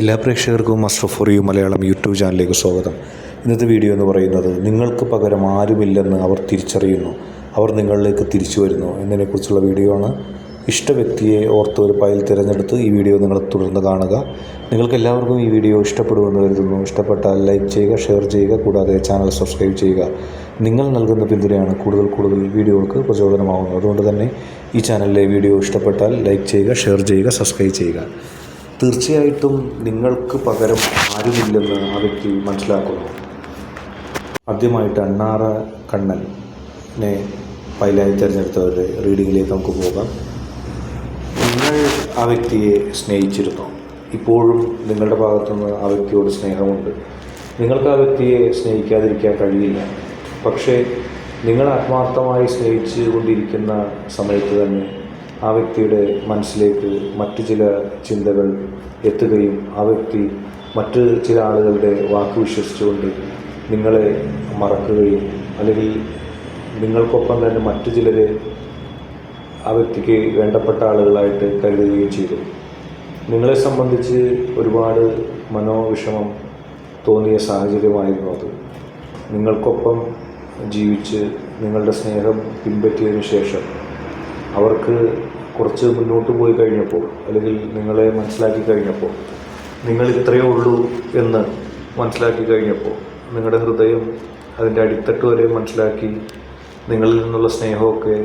എല്ലാ പ്രേക്ഷകർക്കും master for you Malayalam YouTube ചാനലിലേക്ക് സ്വാഗതം. ഇന്നത്തെ വീഡിയോ എന്ന് പറയുന്നത് നിങ്ങൾക്ക് പകരം ആരുമില്ലെന്ന് അവർ തിരിച്ചറിയുന്നു. അവർ നിങ്ങളിലേക്ക് തിരിച്ചു വരുന്നു. എന്നതിനെക്കുറിച്ചുള്ള വീഡിയോ ആണ്. ഇഷ്ട വ്യക്തിയെ ഓർത്ത് ഒരു ഫയൽ തിരഞ്ഞെടുത്ത് ഈ വീഡിയോ നിങ്ങൾ തുടർന്ന് കാണുക. നിങ്ങൾക്ക് എല്ലാവർക്കും ഈ വീഡിയോ ഇഷ്ടപ്പെടുമെന്ന് കരുതുന്നു. ഇഷ്ടപ്പെട്ടാൽ ലൈക്ക് ചെയ്യുക ഷെയർ ചെയ്യുക കൂടാതെ ചാനൽ സബ്സ്ക്രൈബ് ചെയ്യുക. നിങ്ങൾ നൽകുന്ന പിന്തുണയാണ് കൂടുതൽ കൂടുതൽ വീഡിയോകൾക്ക് പ്രചോദനമാകുന്നത് അതുകൊണ്ട് തന്നെ ഈ ചാനലിലെ വീഡിയോ ഇഷ്ടപ്പെട്ടാൽ ലൈക്ക് ചെയ്യുക ഷെയർ ചെയ്യുക സബ്സ്ക്രൈബ് ചെയ്യുക. തീർച്ചയായിട്ടും നിങ്ങൾക്ക് പകരം ആരുമില്ലെന്ന് ആ വ്യക്തി മനസ്സിലാക്കുന്നു. ആദ്യമായിട്ട് അണ്ണാറ കണ്ണനെ ഫയലായി തിരഞ്ഞെടുത്തവരുടെ റീഡിങ്ങിലേക്ക് നമുക്ക് പോകാം. നിങ്ങൾ ആ വ്യക്തിയെ സ്നേഹിച്ചിരുന്നു? ഇപ്പോഴും നിങ്ങളുടെ ഭാഗത്തുനിന്ന് ആ വ്യക്തിയോട് സ്നേഹമുണ്ട്. നിങ്ങൾക്ക് ആ വ്യക്തിയെ സ്നേഹിക്കാതിരിക്കാൻ കഴിയില്ല. പക്ഷേ നിങ്ങൾ ആത്മാർത്ഥമായി സ്നേഹിച്ചു കൊണ്ടിരിക്കുന്ന സമയത്ത് തന്നെ ആ വ്യക്തിയുടെ മനസ്സിലേക്ക് മറ്റു ചില ചിന്തകൾ എത്തുകയും ആ വ്യക്തി മറ്റ് ചില ആളുകളുടെ വാക്ക് വിശ്വസിച്ചുകൊണ്ട് നിങ്ങളെ മറക്കുകയും അല്ലെങ്കിൽ നിങ്ങൾക്കൊപ്പം തന്നെ മറ്റു ചിലരെ ആ വ്യക്തിക്ക് വേണ്ടപ്പെട്ട ആളുകളായിട്ട് കരുതുകയും ചെയ്തു. നിങ്ങളെ സംബന്ധിച്ച് ഒരുപാട് മനോവിഷമം തോന്നിയ സാഹചര്യമായിരുന്നു അത്. നിങ്ങൾക്കൊപ്പം ജീവിച്ച് നിങ്ങളുടെ സ്നേഹം പിൻപറ്റിയതിനു ശേഷം അവർക്ക് കുറച്ച് മുന്നോട്ട് പോയി കഴിഞ്ഞപ്പോൾ അല്ലെങ്കിൽ നിങ്ങളെ മനസ്സിലാക്കി കഴിഞ്ഞപ്പോൾ നിങ്ങൾ ഇത്രയേ ഉള്ളൂ എന്ന് മനസ്സിലാക്കി കഴിഞ്ഞപ്പോൾ നിങ്ങളുടെ ഹൃദയം അതിന്റെ അടിത്തട്ട് വരെ മനസ്സിലാക്കി നിങ്ങളിൽ നിന്നുള്ള സ്നേഹമൊക്കെ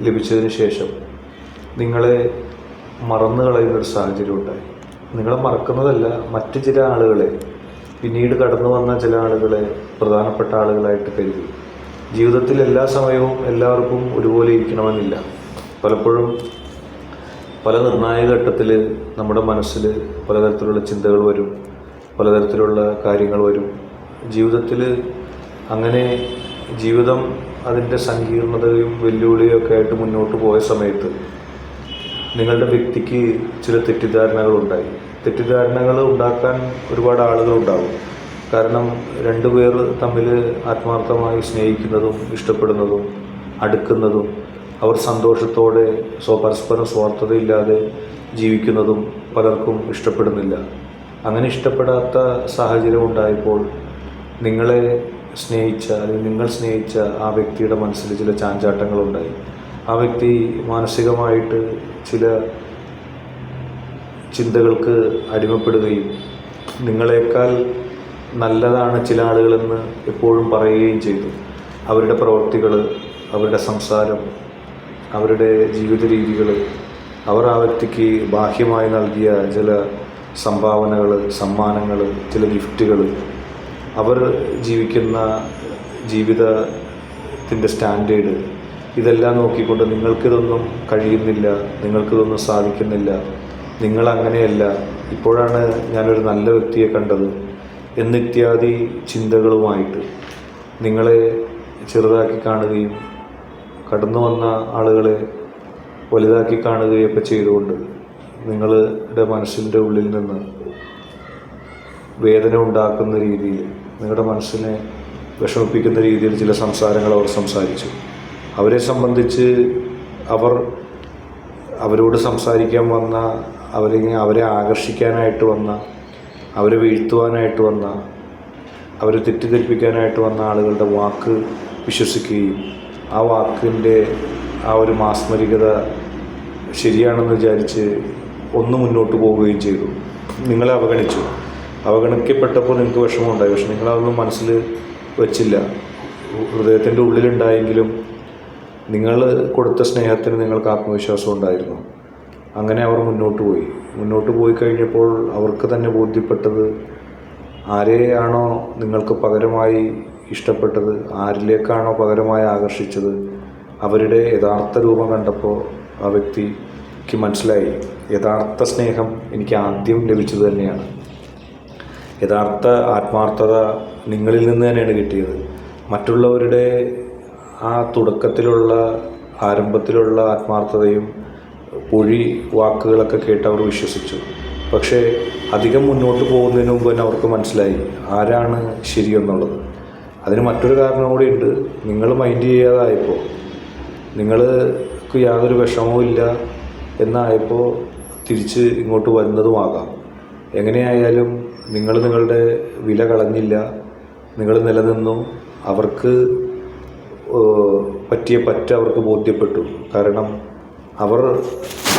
ലഭിച്ചതിന് ശേഷം നിങ്ങളെ മറന്നു കളയുന്നൊരു സാഹചര്യം ഉണ്ടായി. നിങ്ങളെ മറക്കുന്നതല്ല മറ്റ് ചില ആളുകളെ പിന്നീട് കടന്നു വന്ന ചില ആളുകളെ പ്രധാനപ്പെട്ട ആളുകളായിട്ട് കരുതി. ജീവിതത്തിൽ എല്ലാ സമയവും എല്ലാവർക്കും ഒരുപോലെ ഇരിക്കണമെന്നില്ല. പലപ്പോഴും പല നിർണായക ഘട്ടത്തിൽ നമ്മുടെ മനസ്സിൽ പലതരത്തിലുള്ള ചിന്തകൾ വരും പലതരത്തിലുള്ള കാര്യങ്ങൾ വരും. ജീവിതത്തിൽ അങ്ങനെ ജീവിതം അതിന്റെ സങ്കീർണതയും വെല്ലുവിളിയും ഒക്കെ ആയിട്ട് മുന്നോട്ട് പോയ സമയത്ത് നിങ്ങളുടെ വ്യക്തിക്ക് ചില തെറ്റിദ്ധാരണകളുണ്ടായി തെറ്റിദ്ധാരണകൾ ഉണ്ടാക്കാൻ ഒരുപാട് ആളുകളുണ്ടാവും കാരണം രണ്ടുപേർ തമ്മിൽ ആത്മാർത്ഥമായി സ്നേഹിക്കുന്നതും ഇഷ്ടപ്പെടുന്നതും അടുക്കുന്നതും അവർ സന്തോഷത്തോടെ സ്വ പരസ്പരം സ്വാർത്ഥതയില്ലാതെ ജീവിക്കുന്നതും പലർക്കും ഇഷ്ടപ്പെടുന്നില്ല. അങ്ങനെ ഇഷ്ടപ്പെടാത്ത സാഹചര്യം ഉണ്ടായപ്പോൾ നിങ്ങളെ സ്നേഹിച്ച അല്ലെങ്കിൽ നിങ്ങൾ സ്നേഹിച്ച ആ വ്യക്തിയുടെ മനസ്സിൽ ചില ചാഞ്ചാട്ടങ്ങളുണ്ടായി. ആ വ്യക്തി മാനസികമായിട്ട് ചില ചിന്തകൾക്ക് അടിമപ്പെടുകയും നിങ്ങളെക്കാൾ നല്ലതാണ് ചില ആളുകളെന്ന് എപ്പോഴും പറയുകയും ചെയ്തു. അവരുടെ പ്രവൃത്തികൾ അവരുടെ സംസാരം അവരുടെ ജീവിത രീതികൾ അവർ ആ വ്യക്തിക്ക് ബാഹ്യമായി നൽകിയ ചില സംഭാവനകൾ സമ്മാനങ്ങൾ ചില ഗിഫ്റ്റുകൾ അവർ ജീവിക്കുന്ന ജീവിതത്തിന്റെ സ്റ്റാൻഡേർഡ് ഇതെല്ലാം നോക്കിക്കൊണ്ട് നിങ്ങൾക്കിതൊന്നും കഴിയുന്നില്ല നിങ്ങൾക്കിതൊന്നും സാധിക്കുന്നില്ല നിങ്ങളങ്ങനെയല്ല. ഇപ്പോഴാണ് ഞാനൊരു നല്ല വ്യക്തിയെ കണ്ടത്. എന്നിത്യാദി ചിന്തകളുമായിട്ട് നിങ്ങളെ ചെറുതാക്കി കാണുകയും കടന്നു വന്ന ആളുകളെ വലുതാക്കി കാണുകയൊക്കെ ചെയ്തുകൊണ്ട് നിങ്ങളുടെ മനസ്സിന്റെ ഉള്ളിൽ നിന്ന് വേദന ഉണ്ടാക്കുന്ന രീതിയിൽ നിങ്ങളുടെ മനസ്സിനെ വിഷമിപ്പിക്കുന്ന രീതിയിൽ ചില സംസാരങ്ങൾ അവർ സംസാരിച്ചു. അവരെ സംബന്ധിച്ച് അവർ അവരോട് സംസാരിക്കാൻ വന്ന അവരെ അവരെ ആകർഷിക്കാനായിട്ട് വന്ന അവരെ വീഴ്ത്തുവാനായിട്ട് വന്ന അവരെ തെറ്റിദ്ധരിപ്പിക്കാനായിട്ട് വന്ന ആളുകളുടെ വാക്ക് വിശ്വസിക്കുകയും ആ വാക്കിന്റെ ആ ഒരു മാസ്മരികത ശരിയാണെന്ന് വിചാരിച്ച് ഒന്ന് മുന്നോട്ട് പോവുകയും ചെയ്തു. നിങ്ങളെ അവഗണിച്ചു. അവഗണിക്കപ്പെട്ടപ്പോൾ നിങ്ങൾക്ക് വിഷമമുണ്ടായി. പക്ഷെ നിങ്ങളതൊന്നും മനസ്സിൽ വച്ചില്ല. ഹൃദയത്തിന്റെ ഉള്ളിലുണ്ടായെങ്കിലും നിങ്ങൾ കൊടുത്ത സ്നേഹത്തിന് നിങ്ങൾക്ക് ആത്മവിശ്വാസം ഉണ്ടായിരുന്നു. അങ്ങനെ അവർ മുന്നോട്ട് പോയി. മുന്നോട്ട് പോയി കഴിഞ്ഞപ്പോൾ അവർക്ക് തന്നെ ബോധ്യപ്പെട്ടത് ആരെയാണോ നിങ്ങൾക്ക് പകരമായി ഇഷ്ടപ്പെട്ടത് ആരിലേക്കാണോ പകരമായി ആകർഷിച്ചത് അവരുടെ യഥാർത്ഥ രൂപം കണ്ടപ്പോൾ ആ വ്യക്തിക്ക് മനസ്സിലായി യഥാർത്ഥ സ്നേഹം എനിക്ക് ആദ്യം ലഭിച്ചത് തന്നെയാണ്. യഥാർത്ഥ ആത്മാർത്ഥത നിങ്ങളിൽ നിന്ന് തന്നെയാണ് കിട്ടിയത്. മറ്റുള്ളവരുടെ ആ തുടക്കത്തിലുള്ള ആരംഭത്തിലുള്ള ആത്മാർത്ഥതയും പൊഴി വാക്കുകളൊക്കെ കേട്ട് അവർ വിശ്വസിച്ചു. പക്ഷേ അധികം മുന്നോട്ട് പോകുന്നതിന് മുമ്പ് തന്നെ അവർക്ക് മനസ്സിലായി ആരാണ് ശരിയെന്നുള്ളത് അതിന് മറ്റൊരു കാരണം കൂടി ഉണ്ട്. നിങ്ങൾ മൈൻഡ് ചെയ്യാതായപ്പോൾ നിങ്ങൾക്ക് യാതൊരു വിഷമവും ഇല്ല എന്നായപ്പോൾ തിരിച്ച് ഇങ്ങോട്ട് വരുന്നതുമാകാം എങ്ങനെയായാലും നിങ്ങൾ നിങ്ങളുടെ വില കളഞ്ഞില്ല. നിങ്ങൾ നിലനിന്നു. അവർക്ക് പറ്റിയ പറ്റ അവർക്ക് ബോധ്യപ്പെട്ടു. കാരണം അവർ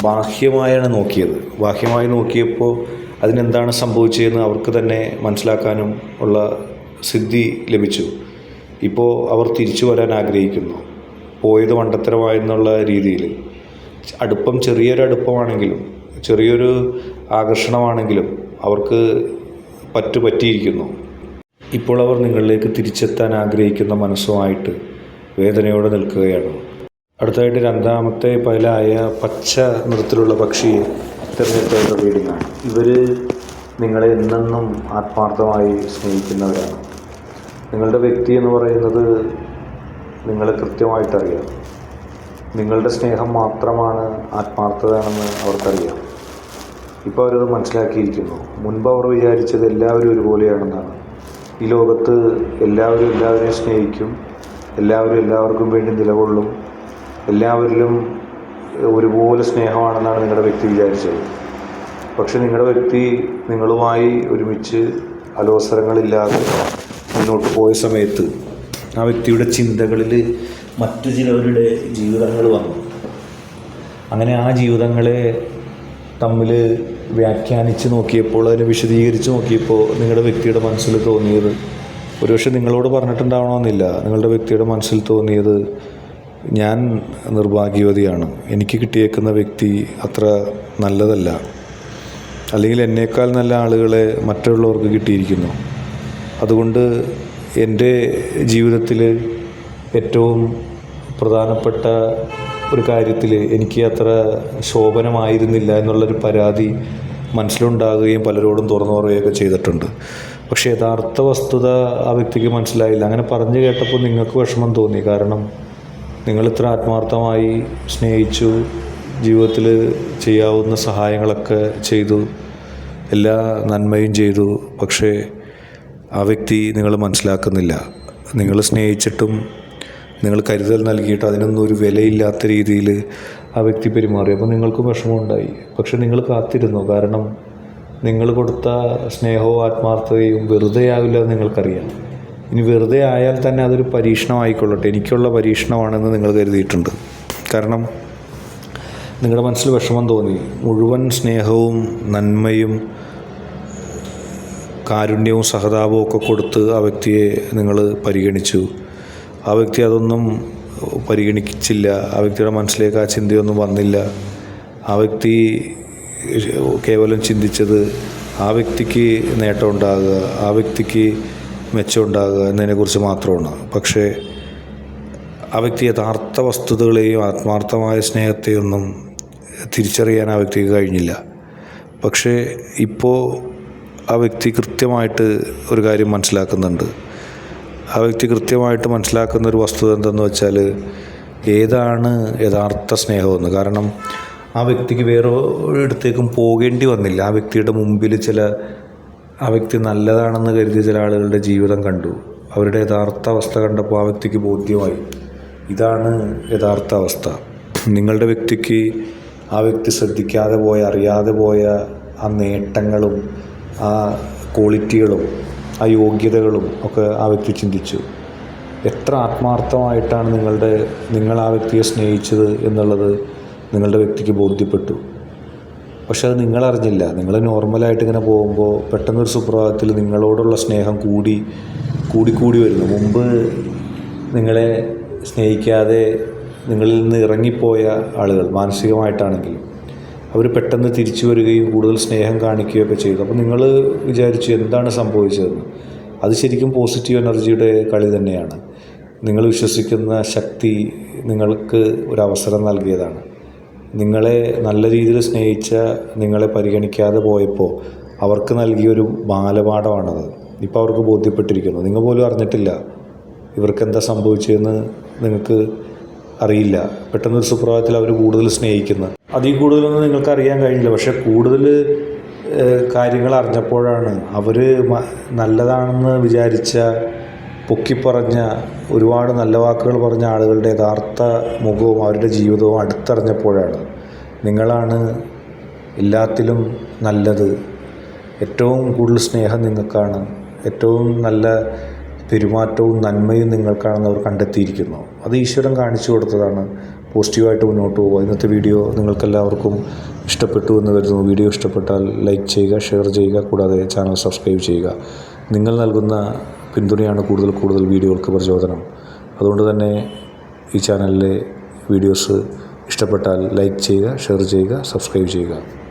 ബാഹ്യമായാണ് നോക്കിയത്. ബാഹ്യമായി നോക്കിയപ്പോൾ അതിനെന്താണ് സംഭവിച്ചതെന്ന് അവർക്ക് തന്നെ മനസ്സിലാക്കാനും ഉള്ള സിദ്ധി ലഭിച്ചു. ഇപ്പോൾ അവർ തിരിച്ചു വരാൻ ആഗ്രഹിക്കുന്നു. പോയത് മണ്ടത്തരമായെന്നുള്ള രീതിയിൽ. അടുപ്പം ചെറിയൊരു അടുപ്പമാണെങ്കിലും ചെറിയൊരു ആകർഷണമാണെങ്കിലും അവർക്ക് പറ്റു പറ്റിയിരിക്കുന്നു. ഇപ്പോൾ അവർ നിങ്ങളിലേക്ക് തിരിച്ചെത്താൻ ആഗ്രഹിക്കുന്ന മനസ്സുമായിട്ട് വേദനയോടെ നിൽക്കുകയാണ്. അടുത്തതായിട്ട് രണ്ടാമത്തെ പൈലായ പച്ച നിറത്തിലുള്ള പക്ഷിയെ തിരഞ്ഞെടുത്ത വീടിനാണ് ഇവർ നിങ്ങളെ എന്നെന്നും ആത്മാർത്ഥമായി സ്നേഹിക്കുന്നവരാണ്. നിങ്ങളുടെ വ്യക്തി എന്ന് പറയുന്നത് നിങ്ങളെ കൃത്യമായിട്ടറിയാം. നിങ്ങളുടെ സ്നേഹം മാത്രമാണ് ആത്മാർത്ഥതയാണെന്ന് അവർക്കറിയാം. ഇപ്പോൾ അവരത് മനസ്സിലാക്കിയിരിക്കുന്നു. മുൻപ് അവർ വിചാരിച്ചത് എല്ലാവരും ഒരുപോലെയാണെന്നാണ്. ഈ ലോകത്ത് എല്ലാവരും എല്ലാവരെയും സ്നേഹിക്കും എല്ലാവരും എല്ലാവർക്കും വേണ്ടി നിലകൊള്ളും എല്ലാവരിലും ഒരുപോലെ സ്നേഹമാണെന്നാണ് നിങ്ങളുടെ വ്യക്തി വിചാരിച്ചത്. പക്ഷെ നിങ്ങളുടെ വ്യക്തി നിങ്ങളുമായി ഒരുമിച്ച് അലോസരങ്ങളില്ലാതെ മുന്നോട്ട് പോയ സമയത്ത് ആ വ്യക്തിയുടെ ചിന്തകളിൽ മറ്റു ചിലവരുടെ ജീവിതങ്ങൾ വന്നു. അങ്ങനെ ആ ജീവിതങ്ങളെ തമ്മിൽ വ്യാഖ്യാനിച്ച് നോക്കിയപ്പോൾ അതിനെ വിശദീകരിച്ച് നോക്കിയപ്പോൾ നിങ്ങളുടെ വ്യക്തിയുടെ മനസ്സിൽ തോന്നിയത് ഒരുപക്ഷെ നിങ്ങളോട് പറഞ്ഞിട്ടുണ്ടാവണമെന്നില്ല നിങ്ങളുടെ വ്യക്തിയുടെ മനസ്സിൽ തോന്നിയത് ഞാൻ നിർഭാഗ്യവതിയാണ്. എനിക്ക് കിട്ടിയേക്കുന്ന വ്യക്തി അത്ര നല്ലതല്ല. അല്ലെങ്കിൽ എന്നേക്കാൾ നല്ല ആളുകളെ മറ്റുള്ളവർക്ക് കിട്ടിയിരിക്കുന്നു. അതുകൊണ്ട് എന്റെ ജീവിതത്തിൽ ഏറ്റവും പ്രധാനപ്പെട്ട ഒരു കാര്യത്തിൽ എനിക്ക് അത്ര ശോഭനമായിരുന്നില്ല എന്നുള്ളൊരു പരാതി മനസ്സിലുണ്ടാകുകയും പലരോടും തുറന്നു പറയുകയൊക്കെ ചെയ്തിട്ടുണ്ട്. പക്ഷേ യഥാർത്ഥ വസ്തുത ആ വ്യക്തിക്ക് മനസ്സിലായില്ല. അങ്ങനെ പറഞ്ഞു കേട്ടപ്പോൾ നിങ്ങൾക്ക് വിഷമം തോന്നി. കാരണം നിങ്ങൾ ഇത്ര ആത്മാർത്ഥമായി സ്നേഹിച്ചു ജീവിതത്തിൽ ചെയ്യാവുന്ന സഹായങ്ങളൊക്കെ ചെയ്തു എല്ലാ നന്മയും ചെയ്തു പക്ഷേ ആ വ്യക്തി നിങ്ങൾ മനസ്സിലാക്കുന്നില്ല. നിങ്ങൾ സ്നേഹിച്ചിട്ടും നിങ്ങൾ കരുതൽ നൽകിയിട്ട് അതിനൊന്നും ഒരു വിലയില്ലാത്ത രീതിയിൽ ആ വ്യക്തി പെരുമാറി. അപ്പോൾ നിങ്ങൾക്കും വിഷമമുണ്ടായി. പക്ഷെ നിങ്ങൾ കാത്തിരുന്നു. കാരണം നിങ്ങൾ കൊടുത്ത സ്നേഹവും ആത്മാർത്ഥതയും വെറുതെയാവില്ല നിങ്ങൾക്കറിയാം. ഇനി വെറുതെ ആയാൽ തന്നെ അതൊരു പരീക്ഷണമായിക്കൊള്ളട്ടെ. എനിക്കുള്ള പരീക്ഷണമാണെന്ന് നിങ്ങൾ കരുതിയിട്ടുണ്ട്. കാരണം നിങ്ങളുടെ മനസ്സിൽ വിഷമം തോന്നി. മുഴുവൻ സ്നേഹവും നന്മയും കാരുണ്യവും സഹതാപവും ഒക്കെ കൊടുത്ത് ആ വ്യക്തിയെ നിങ്ങൾ പരിഗണിച്ചു. ആ വ്യക്തി അതൊന്നും പരിഗണിച്ചില്ല. ആ വ്യക്തിയുടെ മനസ്സിലേക്ക് ആ ചിന്തയൊന്നും വന്നില്ല. ആ വ്യക്തി കേവലം ചിന്തിച്ചത് ആ വ്യക്തിക്ക് നേട്ടമുണ്ടാകുക ആ വ്യക്തിക്ക് മെച്ചം ഉണ്ടാകുക എന്നതിനെക്കുറിച്ച് മാത്രമാണ്. പക്ഷേ ആ വ്യക്തി യഥാർത്ഥ വസ്തുതകളെയും ആത്മാർത്ഥമായ സ്നേഹത്തെയൊന്നും തിരിച്ചറിയാൻ ആ വ്യക്തിക്ക് കഴിഞ്ഞില്ല. പക്ഷേ ഇപ്പോൾ ആ വ്യക്തി കൃത്യമായിട്ട് ഒരു കാര്യം മനസ്സിലാക്കുന്നുണ്ട്. ആ വ്യക്തി കൃത്യമായിട്ട് മനസ്സിലാക്കുന്ന ഒരു വസ്തുത എന്തെന്ന് വെച്ചാൽ ഏതാണ് യഥാർത്ഥ സ്നേഹമെന്ന്. കാരണം ആ വ്യക്തിക്ക് വേറെ ഒരിടത്തേക്കും പോകേണ്ടി വന്നില്ല. ആ വ്യക്തിയുടെ മുമ്പിൽ ചില ആ വ്യക്തി നല്ലതാണെന്ന് കരുതിയ ചില ആളുകളുടെ ജീവിതം കണ്ടു. അവരുടെ യഥാർത്ഥ അവസ്ഥ കണ്ടപ്പോൾ ആ വ്യക്തിക്ക് ബോധ്യമായി. ഇതാണ് യഥാർത്ഥ അവസ്ഥ. നിങ്ങളുടെ വ്യക്തിക്ക് ആ വ്യക്തി ശ്രദ്ധിക്കാതെ പോയ അറിയാതെ പോയ ആ നേട്ടങ്ങളും ആ ക്വാളിറ്റികളും ആ യോഗ്യതകളും ഒക്കെ ആ വ്യക്തി ചിന്തിച്ചു. എത്ര ആത്മാർത്ഥമായിട്ടാണ് നിങ്ങളുടെ നിങ്ങൾ ആ വ്യക്തിയെ സ്നേഹിച്ചത് എന്നുള്ളത് നിങ്ങളുടെ വ്യക്തിക്ക് ബോധ്യപ്പെട്ടു. പക്ഷെ അത് നിങ്ങളറിഞ്ഞില്ല. നിങ്ങൾ നോർമലായിട്ട് ഇങ്ങനെ പോകുമ്പോൾ പെട്ടെന്നൊരു സുപ്രഭാതത്തിൽ നിങ്ങളോടുള്ള സ്നേഹം കൂടി കൂടിക്കൂടി വരുന്നു. മുമ്പ് നിങ്ങളെ സ്നേഹിക്കാതെ നിങ്ങളിൽ നിന്ന് ഇറങ്ങിപ്പോയ ആളുകൾ മാനസികമായിട്ടാണെങ്കിലും അവർ പെട്ടെന്ന് തിരിച്ചു വരികയും കൂടുതൽ സ്നേഹം കാണിക്കുകയും ഒക്കെ ചെയ്തു. അപ്പോൾ നിങ്ങൾ വിചാരിച്ചു എന്താണ് സംഭവിച്ചതെന്ന്. അത് ശരിക്കും പോസിറ്റീവ് എനർജിയുടെ കളി തന്നെയാണ്. നിങ്ങൾ വിശ്വസിക്കുന്ന ശക്തി നിങ്ങൾക്ക് ഒരു അവസരം നൽകിയതാണ്. നിങ്ങളെ നല്ല രീതിയിൽ സ്നേഹിച്ച നിങ്ങളെ പരിഗണിക്കാതെ പോയപ്പോൾ അവർക്ക് നൽകിയൊരു ബാലപാഠമാണത്. ഇപ്പോൾ അവർക്ക് ബോധ്യപ്പെട്ടിരിക്കുന്നു. നിങ്ങൾ പോലും അറിഞ്ഞിട്ടില്ല ഇവർക്ക് എന്താ സംഭവിച്ചതെന്ന് നിങ്ങൾക്ക് അറിയില്ല. പെട്ടെന്നൊരു സുപ്രഭാതത്തിൽ അവർ കൂടുതൽ സ്നേഹിക്കുന്നു. അതിൽ കൂടുതലൊന്നും നിങ്ങൾക്ക് അറിയാൻ കഴിഞ്ഞില്ല പക്ഷെ കൂടുതൽ കാര്യങ്ങൾ അറിഞ്ഞപ്പോഴാണ് അവർ നല്ലതാണെന്ന് വിചാരിച്ച പൊക്കിപ്പറഞ്ഞ ഒരുപാട് നല്ല വാക്കുകൾ പറഞ്ഞ ആളുകളുടെ യഥാർത്ഥ മുഖവും അവരുടെ ജീവിതവും അടുത്തറിഞ്ഞപ്പോഴാണ് നിങ്ങളാണ് എല്ലാത്തിലും നല്ലത്. ഏറ്റവും കൂടുതൽ സ്നേഹം നിങ്ങൾക്കാണ്. ഏറ്റവും നല്ല പെരുമാറ്റവും നന്മയും നിങ്ങൾക്കാണെന്ന് അവർ കണ്ടെത്തിയിരിക്കുന്നു. അത് ഈശ്വരൻ കാണിച്ചു കൊടുത്തതാണ് പോസിറ്റീവായിട്ട് മുന്നോട്ട് പോകുക. ഇന്നത്തെ വീഡിയോ നിങ്ങൾക്കെല്ലാവർക്കും ഇഷ്ടപ്പെട്ടു എന്ന് കരുതുന്നു. വീഡിയോ ഇഷ്ടപ്പെട്ടാൽ ലൈക്ക് ചെയ്യുക ഷെയർ ചെയ്യുക കൂടാതെ ചാനൽ സബ്സ്ക്രൈബ് ചെയ്യുക. നിങ്ങൾ നൽകുന്ന പിന്തുണയാണ് കൂടുതൽ കൂടുതൽ വീഡിയോകൾക്ക് പ്രചോദനം. അതുകൊണ്ട് തന്നെ ഈ ചാനലിലെ വീഡിയോസ് ഇഷ്ടപ്പെട്ടാൽ ലൈക്ക് ചെയ്യുക ഷെയർ ചെയ്യുക സബ്സ്ക്രൈബ് ചെയ്യുക.